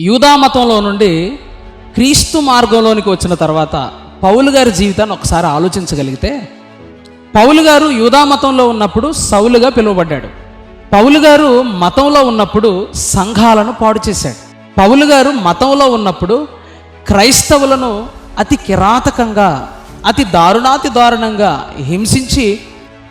యూదా మతంలో నుండి క్రీస్తు మార్గంలోనికి వచ్చిన తర్వాత పౌలు గారి జీవితాన్ని ఒకసారి ఆలోచించగలిగితే పౌలు గారు యూదా మతంలో ఉన్నప్పుడు సౌలుగా పిలువబడ్డాడు. పౌలు గారు మతంలో ఉన్నప్పుడు సంఘాలను పాడు చేశాడు. పౌలు గారు మతంలో ఉన్నప్పుడు క్రైస్తవులను అతి కిరాతకంగా అతి దారుణాతి దారుణంగా హింసించి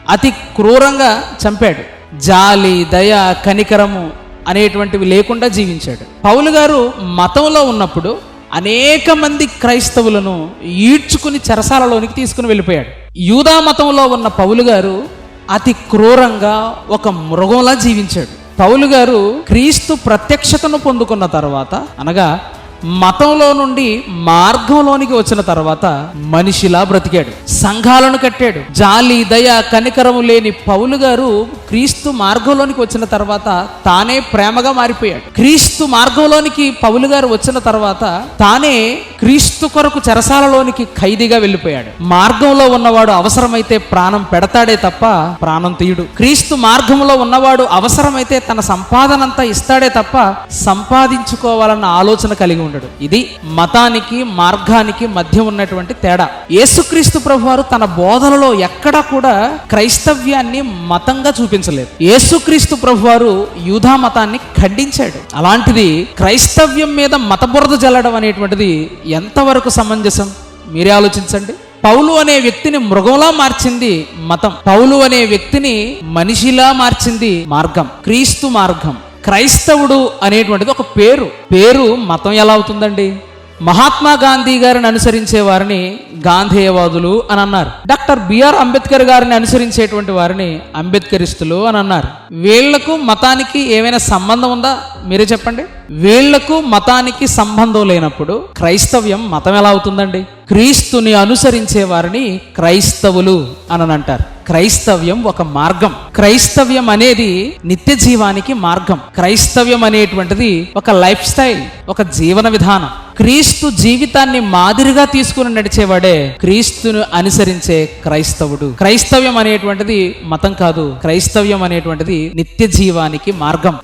అతి క్రూరంగా చంపాడు. జాలి దయ కనికరము అనేటువంటివి లేకుండా జీవించాడు. పౌలు గారు మతంలో ఉన్నప్పుడు అనేక మంది క్రైస్తవులను ఈడ్చుకుని చెరసాలలోనికి తీసుకుని వెళ్ళిపోయాడు. యూదా మతంలో ఉన్న పౌలు గారు అతి క్రూరంగా ఒక మృగంలా జీవించాడు. పౌలు గారు క్రీస్తు ప్రత్యక్షతను పొందుకున్న తర్వాత అనగా మతంలో నుండి మార్గంలోనికి వచ్చిన తర్వాత మనిషిలా బ్రతికాడు. సంఘాలను కట్టాడు. జాలి దయ కనికరము లేని పౌలు గారు క్రీస్తు మార్గంలోనికి వచ్చిన తర్వాత తానే ప్రేమగా మారిపోయాడు. క్రీస్తు మార్గంలోనికి పౌలు గారు వచ్చిన తర్వాత తానే క్రీస్తు కొరకు చెరసాలలోనికి ఖైదీగా వెళ్ళిపోయాడు. మార్గంలో ఉన్నవాడు అవసరమైతే ప్రాణం పెడతాడే తప్ప ప్రాణం తీయుడు. క్రీస్తు మార్గంలో ఉన్నవాడు అవసరమైతే తన సంపాదనంతా ఇస్తాడే తప్ప సంపాదించుకోవాలన్న ఆలోచన కలిగి ఉండడు. ఇది మతానికి మార్గానికి మధ్య ఉన్నటువంటి తేడా. యేసుక్రీస్తు ప్రభువారు తన బోధనలో ఎక్కడా కూడా క్రైస్తవ్యాన్ని మతంగా చూపించలేదు. యేసుక్రీస్తు ప్రభువారు యూధా మతాన్ని ఖండించాడు. అలాంటిది క్రైస్తవ్యం మీద మతబురద జల్లడం అనేటువంటిది ఎంతవరకు సమంజసం? మీరే ఆలోచించండి. పౌలు అనే వ్యక్తిని మృగంలా మార్చింది మతం. పౌలు అనే వ్యక్తిని మనిషిలా మార్చింది మార్గం. క్రీస్తు మార్గం. క్రైస్తవుడు అనేటువంటిది ఒక పేరు. పేరు మతం ఎలా అవుతుందండి? మహాత్మా గాంధీ గారిని అనుసరించే వారిని గాంధేయవాదులు అని అన్నారు. డాక్టర్ బిఆర్ అంబేద్కర్ గారిని అనుసరించేటువంటి వారిని అంబేద్కరిస్తులు అని అన్నారు. వీళ్ళకు మతానికి ఏమైనా సంబంధం ఉందా? మీరే చెప్పండి. వీళ్ళకు మతానికి సంబంధం లేనప్పుడు క్రైస్తవ్యం మతం ఎలా అవుతుందండి? క్రీస్తుని అనుసరించే వారిని క్రైస్తవులు అని అంటారు క్రైస్తవ్యం ఒక మార్గం. క్రైస్తవ్యం అనేది నిత్య జీవానికి మార్గం. క్రైస్తవ్యం అనేటువంటిది ఒక లైఫ్ స్టైల్ ఒక జీవన విధానం. క్రీస్తు జీవితాన్ని మాదిరిగా తీసుకుని నడిచేవాడే క్రీస్తును అనుసరించే క్రైస్తవుడు. క్రైస్తవ్యం అనేటువంటిది మతం కాదు. క్రైస్తవ్యం అనేటువంటిది నిత్య జీవానికి మార్గం.